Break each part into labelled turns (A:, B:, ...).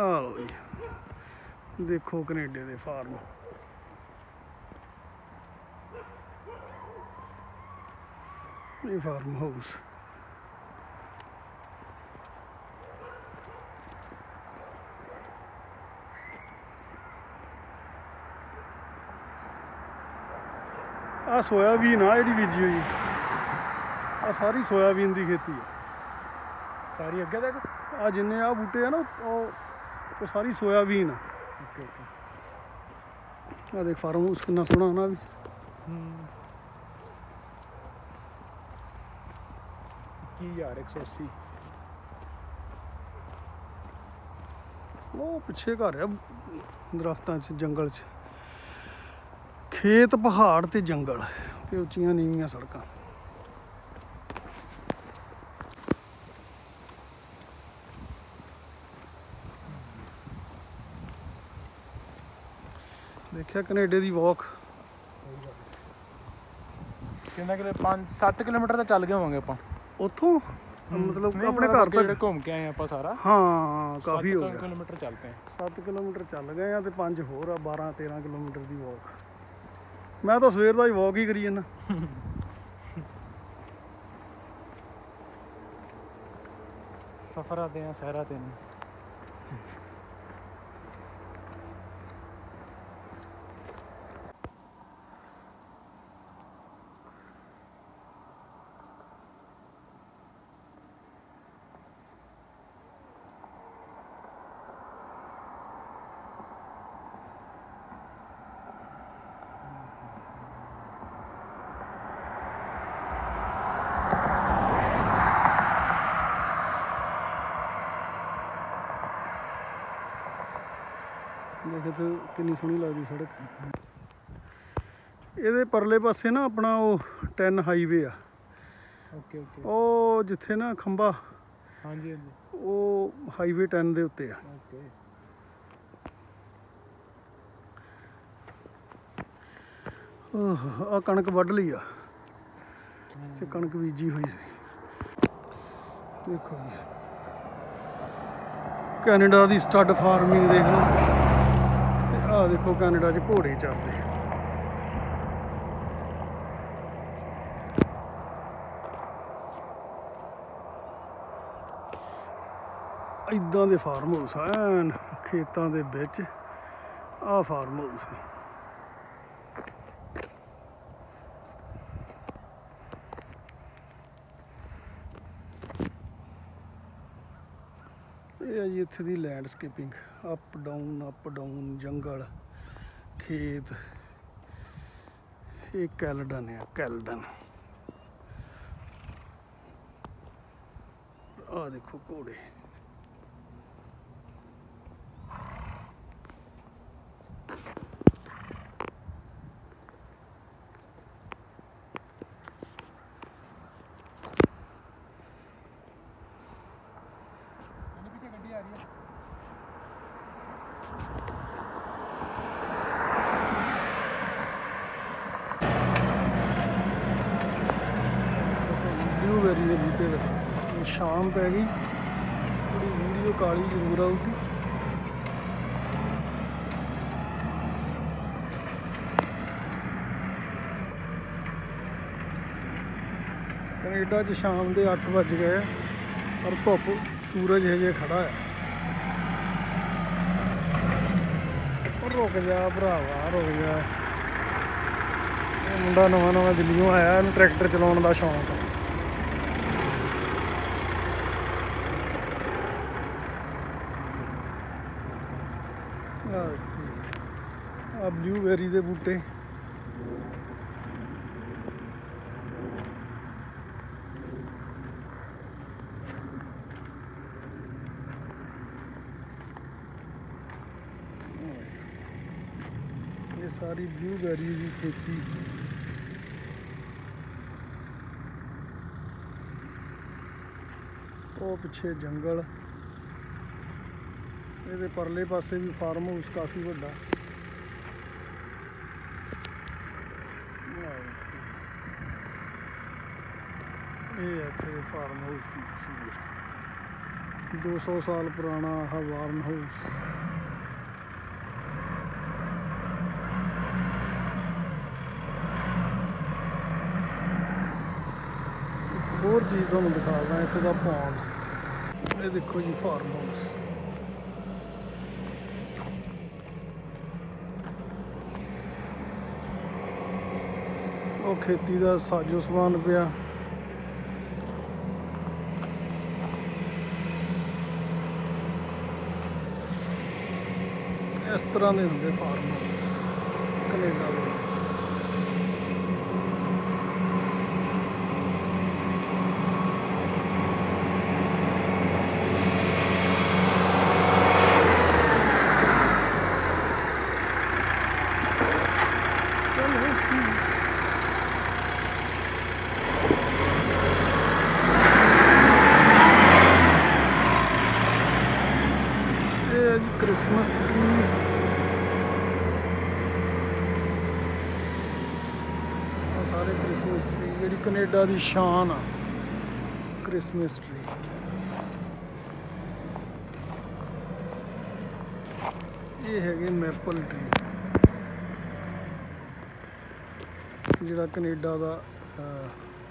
A: ਆ ਲਓ ਜੀ। ਦੇਖੋ ਕੈਨੇਡਾ ਦੇ ਫਾਰਮ। ਇਹ ਫਾਰਮ ਹਾਊਸ। ਆ ਸੋਇਆਬੀਨ ਆ ਜਿਹੜੀ ਬੀਜੀ ਹੋਈ। ਆ ਸਾਰੀ ਸੋਇਆਬੀਨ ਦੀ ਖੇਤੀ ਆ।
B: ਸਾਰੀ ਅੱਗੇ ਤੱਕ?
A: ਆ ਜਿੰਨੇ ਆ ਬੂਟੇ ਆ ਨਾ ਉਹ ਉਹ ਸਾਰੀ ਸੋਇਆਬੀਨ ਆ।
B: ਓਕੇ ਓਕੇ
A: ਆ ਦੇਖ ਫਾਰਮ ਹਾਊਸ ਕਿੰਨਾ ਸੋਹਣਾ ਨਾ ਵੀ।
B: ਹੂੰ ਕੀ ਯਾਰ 180
A: ਉਹ ਪਿੱਛੇ ਘਰ ਆ ਦਰਖਤਾਂ 'ਚ ਜੰਗਲ 'ਚ। ਖੇਤ ਪਹਾੜ ਤੇ ਜੰਗਲ ਤੇ ਉੱਚੀਆਂ ਨੀਵੀਆਂ ਸੜਕਾਂ। ਦੇਖਿਆ ਕੈਨੇਡਾ ਦੀ ਵਾਕ
B: ਕਿੰਨਾ ਕਿਲੇ? 5 7 ਕਿਲੋਮੀਟਰ ਤਾਂ ਚੱਲ ਗਏ ਹੋਵਾਂਗੇ ਆਪਾਂ।
A: ਉੱਥੋਂ? ਮਤਲਬ ਆਪਣੇ ਘਰ ਤੱਕ
B: ਘੁੰਮ ਕੇ ਆਏ ਆਪਾਂ ਸਾਰਾ।
A: ਹਾਂ ਕਾਫੀ ਹੋ ਗਿਆ।
B: ਕਿਲੋਮੀਟਰ ਚੱਲ ਪਏ
A: 7 ਕਿਲੋਮੀਟਰ ਚੱਲ ਗਏ ਆ ਤੇ 5 ਹੋਰ ਆ 12 13 ਕਿਲੋਮੀਟਰ ਦੀ ਵਾਕ ਮੈਂ ਤਾਂ ਸਵੇਰ ਦਾ ਹੀ ਵਾਕ ਹੀ ਕਰੀ ਜਾਂਦਾ।
B: ਸਫਰਾਂ ਤੇ ਆ ਸਹਿਰਾ ਤੇ ਨੇ।
A: ਤੇ ਕਿੰਨੀ ਸੋਹਣੀ ਲੱਗਦੀ ਸੜਕ। ਇਹਦੇ ਪਰਲੇ ਪਾਸੇ ਨਾ ਆਪਣਾ ਉਹ 10 ਹਾਈਵੇ ਆ।
B: Okay okay.
A: ਉਹ ਜਿੱਥੇ ਨਾ ਖੰਭਾ
B: ਹਾਂਜੀ ਹਾਂਜੀ।
A: ਉਹ ਹਾਈਵੇ 10 ਦੇ ਉੱਤੇ ਆ।
B: ਓਕੇ।
A: ਆ ਕਣਕ ਵੱਢ ਲਈ ਆ। ਤੇ ਕਣਕ ਬੀਜੀ ਹੋਈ ਸੀ। ਦੇਖੋ ਕੈਨੇਡਾ ਦੀ ਸਟੱਡ ਫਾਰਮਿੰਗ ਦੇਖ ਲਓ। ਆਹ ਦੇਖੋ ਕੈਨੇਡਾ 'ਚ ਘੋੜੇ ਚੱਲਦੇ ਇਦਾਂ ਦੇ ਫਾਰਮ ਹਾਊਸ ਆ, ਐਨ ਖੇਤਾਂ ਦੇ ਵਿੱਚ। ਆਹ ਫਾਰਮ ਹਾਊਸ ਹੈ ਜੀ ਇੱਥੇ ਦੀ landscaping up down up down ਜੰਗਲ, ਖੇਤ। ਇਹ ਕੈਲਡਨ ਹੈ ਕੈਲਡਨ। ਆ ਦੇਖੋ ਘੋੜੇ
B: ਪਿੱਛੇ ਗੱਡੀ ਆ ਰਹੀ ਹੈ
A: ਬਲੂਬੈਰੀ ਦੇ ਬੂਟੇ ਵਿੱਚ ਸ਼ਾਮ ਪੈ ਗਈ। ਥੋੜੀ ਵੀਡੀਓ ਕਾਲੀ ਜ਼ਰੂਰ ਆਊਗੀ। ਕੈਨੇਡਾ 'ਚ ਸ਼ਾਮ ਦੇ 8 ਵੱਜ ਗਏ ਪਰ ਧੁੱਪ ਸੂਰਜ ਹਜੇ ਖੜਾ ਹੈ ਉਹ ਰੁਕ ਜਾ ਭਰਾਵਾ, ਰੁਕ ਜਾ। ਇਹ ਮੁੰਡਾ ਨਵਾਂ ਨਵਾਂ ਦਿੱਲੀੋਂ ਆਇਆ, ਇਹਨੂੰ ਟਰੈਕਟਰ ਚਲਾਉਣ ਦਾ ਸ਼ੌਂਕ ਹੈ ਆ ਬਲੂਬੈਰੀ ਦੇ ਬੂਟੇ। ਇਹ ਸਾਰੀ ਬਲੂਬੇਰੀ ਦੀ ਖੇਤੀ। ਉਹ ਪਿੱਛੇ ਜੰਗਲ। ਇਹਦੇ ਪਰਲੇ ਪਾਸੇ ਵੀ ਫਾਰਮ ਹਾਊਸ ਕਾਫੀ ਵੱਡਾ। ਇਹ ਇੱਥੇ ਫਾਰਮ ਹਾਊਸ ਦੀ ਤਸਵੀਰ। 200 ਸਾਲ ਪੁਰਾਣਾ ਆਹ ਵਾਰਨ ਹਾਊਸ ਹੋਰ ਚੀਜ਼ ਤੁਹਾਨੂੰ ਦਿਖਾਉਂਦਾ ਇੱਥੇ ਦਾ ਪੌਂਡ ਇਹ ਦੇਖੋ ਜੀ ਫਾਰਮ ਹਾਊਸ ਉਹ ਖੇਤੀ ਦਾ ਸਾਜੋ ਸਮਾਨ ਪਿਆ। ਇਸ ਤਰ੍ਹਾਂ ਦੇ ਹੁੰਦੇ ਫਾਰਮ ਹਾਊਸ ਕੈਨੇਡਾ ਦੇ ਵਿੱਚ ਚਲੋ ਇਹ ਹੈ ਜੀ ਕ੍ਰਿਸਮਸ ਟ੍ਰੀ ਆ ਸਾਰੇ ਕ੍ਰਿਸਮਸ ਟ੍ਰੀ ਜਿਹੜੀ ਕੈਨੇਡਾ ਦੀ ਸ਼ਾਨ ਆ। ਕ੍ਰਿਸਮਸ ਟ੍ਰੀ ਇਹ ਹੈਗੇ ਮੈਪਲ ਟ੍ਰੀ ਜਿਹੜਾ ਕੈਨੇਡਾ ਦਾ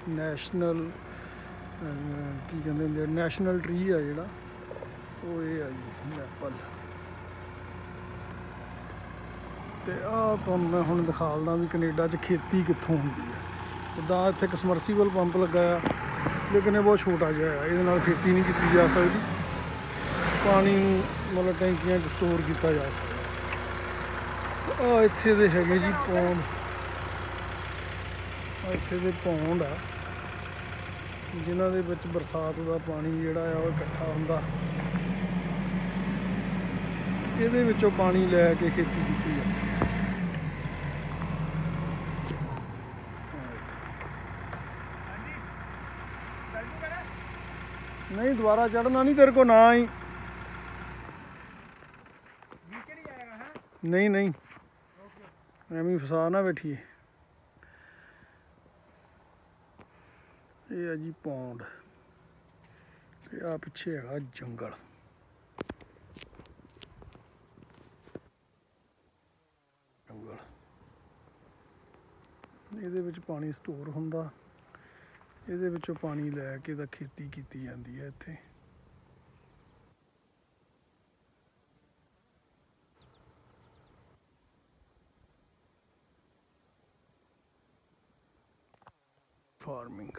A: ਨੈਸ਼ਨਲ ਕੀ ਕਹਿੰਦੇ ਹੁੰਦੇ ਨੈਸ਼ਨਲ ਟ੍ਰੀ ਆ ਜਿਹੜਾ, ਉਹ ਇਹ ਆ ਜੀ ਮੈਪਲ ਤੇ ਆਹ ਤੁਹਾਨੂੰ ਮੈਂ ਹੁਣ ਦਿਖਾਲਦਾ ਵੀ ਕੈਨੇਡਾ 'ਚ ਖੇਤੀ ਕਿੱਥੋਂ ਹੁੰਦੀ ਹੈ। ਜਿੱਦਾਂ ਇੱਥੇ ਇੱਕ ਸਮਰਸੀਬਲ ਪੰਪ ਲੱਗਾ ਆ, ਲੇਕਿਨ ਇਹ ਬਹੁਤ ਛੋਟਾ ਜਿਹਾ ਆ, ਇਹਦੇ ਨਾਲ ਖੇਤੀ ਨਹੀਂ ਕੀਤੀ ਜਾ ਸਕਦੀ। ਪਾਣੀ ਨੂੰ ਮਤਲਬ ਟੈਂਕੀਆਂ 'ਚ ਸਟੋਰ ਕੀਤਾ ਜਾ ਸਕਦਾ। ਆ ਇੱਥੇ ਦੇ ਹੈਗੇ ਜੀ ਪੌਂਡ ਇੱਥੇ ਦੇ ਪੌਂਡ ਆ, ਜਿਨ੍ਹਾਂ ਦੇ ਵਿੱਚ ਬਰਸਾਤ ਦਾ ਪਾਣੀ ਜਿਹੜਾ ਆ ਉਹ ਇਕੱਠਾ ਹੁੰਦਾ। ਇਹਦੇ ਵਿੱਚੋਂ ਪਾਣੀ ਲੈ ਕੇ ਖੇਤੀ ਕੀਤੀ ਹੈ ਨਹੀਂ, ਦੁਬਾਰਾ ਚੜਨਾ ਨਹੀਂ ਤੇਰੇ ਕੋ ਨਾ ਹੀ। ਨਹੀਂ ਨਹੀਂ। ਐਵੇਂ ਫਸਾ ਨਾ ਬੈਠੀਏ। ਇਹ ਆ ਜੀ ਪੌਂਡ। ਤੇ ਆ ਪਿੱਛੇ ਹੈਗਾ ਜੰਗਲ। ਇਹਦੇ ਵਿੱਚ ਪਾਣੀ ਸਟੋਰ ਹੁੰਦਾ। ਇਹਦੇ ਵਿੱਚੋਂ ਪਾਣੀ ਲੈ ਕੇ ਤਾਂ ਖੇਤੀ ਕੀਤੀ ਜਾਂਦੀ ਹੈ ਇੱਥੇ। ਫਾਰਮਿੰਗ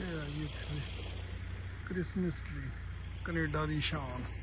A: ਇਹ ਆ ਜੀ ਇੱਥੇ ਕ੍ਰਿਸਮਸ ਟ੍ਰੀ ਕੈਨੇਡਾ ਦੀ ਸ਼ਾਨ।